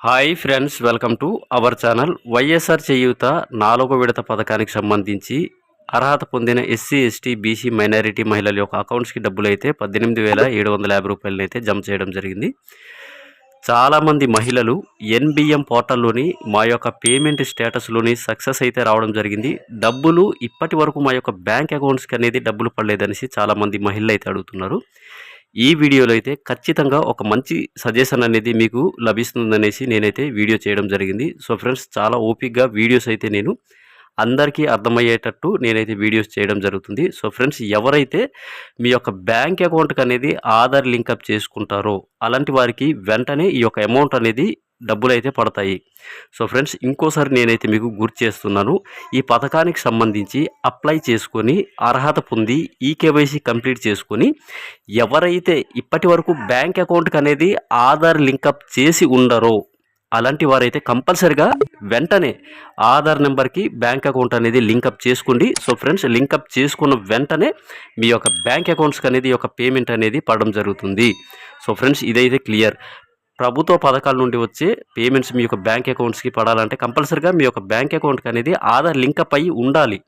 Hi friends welcome to our channel. YSR Cheyutha నాలుగో విడత పథకానికి సంబంధించి అర్హత పొందిన ఎస్సీ ఎస్టీ బీసీ మైనారిటీ మహిళల యొక్క అకౌంట్స్కి డబ్బులు అయితే పద్దెనిమిది వేల ఏడు వందల యాభై రూపాయలను అయితే జమ చేయడం జరిగింది. చాలామంది మహిళలు ఎన్బిఎం పోర్టల్లోని మా యొక్క పేమెంట్ స్టేటస్లోని సక్సెస్ అయితే రావడం జరిగింది. డబ్బులు ఇప్పటి వరకు మా యొక్క బ్యాంక్ అకౌంట్స్కి అనేది డబ్బులు పడలేదనేసి చాలామంది మహిళలు అయితే అడుగుతున్నారు. ఈ వీడియోలో అయితే ఖచ్చితంగా ఒక మంచి సజెషన్ అనేది మీకు లభిస్తుందనేసి నేనైతే వీడియో చేయడం జరిగింది. సో ఫ్రెండ్స్ చాలా ఓపిక్గా వీడియోస్ అయితే నేను అందరికీ అర్థమయ్యేటట్టు నేనైతే వీడియోస్ చేయడం జరుగుతుంది. సో ఫ్రెండ్స్ ఎవరైతే మీ యొక్క బ్యాంక్ అకౌంట్కి అనేది ఆధార్ లింకప్ చేసుకుంటారో అలాంటి వారికి వెంటనే ఈ యొక్క అమౌంట్ అనేది డబ్బులు అయితే పడతాయి. సో ఫ్రెండ్స్ ఇంకోసారి నేనైతే మీకు గుర్తు చేస్తున్నాను. ఈ పథకానికి సంబంధించి అప్లై చేసుకొని అర్హత పొంది ఈ కేవైసీ కంప్లీట్ చేసుకొని ఎవరైతే ఇప్పటి వరకు బ్యాంక్ అకౌంట్కి అనేది ఆధార్ లింకప్ చేసి ఉండరో అలాంటి వారైతే కంపల్సరిగా వెంటనే ఆధార్ నెంబర్కి బ్యాంక్ అకౌంట్ అనేది లింకప్ చేసుకోండి. సో ఫ్రెండ్స్ లింకప్ చేసుకున్న వెంటనే మీ యొక్క బ్యాంక్ అకౌంట్స్కి అనేది ఒక పేమెంట్ అనేది పడడం జరుగుతుంది. సో ఫ్రెండ్స్ ఇదైతే క్లియర్. ప్రభుత్వ పథకాల నుండి వచ్చే పేమెంట్స్ మీ యొక్క బ్యాంక్ అకౌంట్స్కి పడాలంటే కంపల్సరిగా మీ యొక్క బ్యాంక్ అకౌంట్కి అనేది ఆధార్ లింక్ అయి ఉండాలి.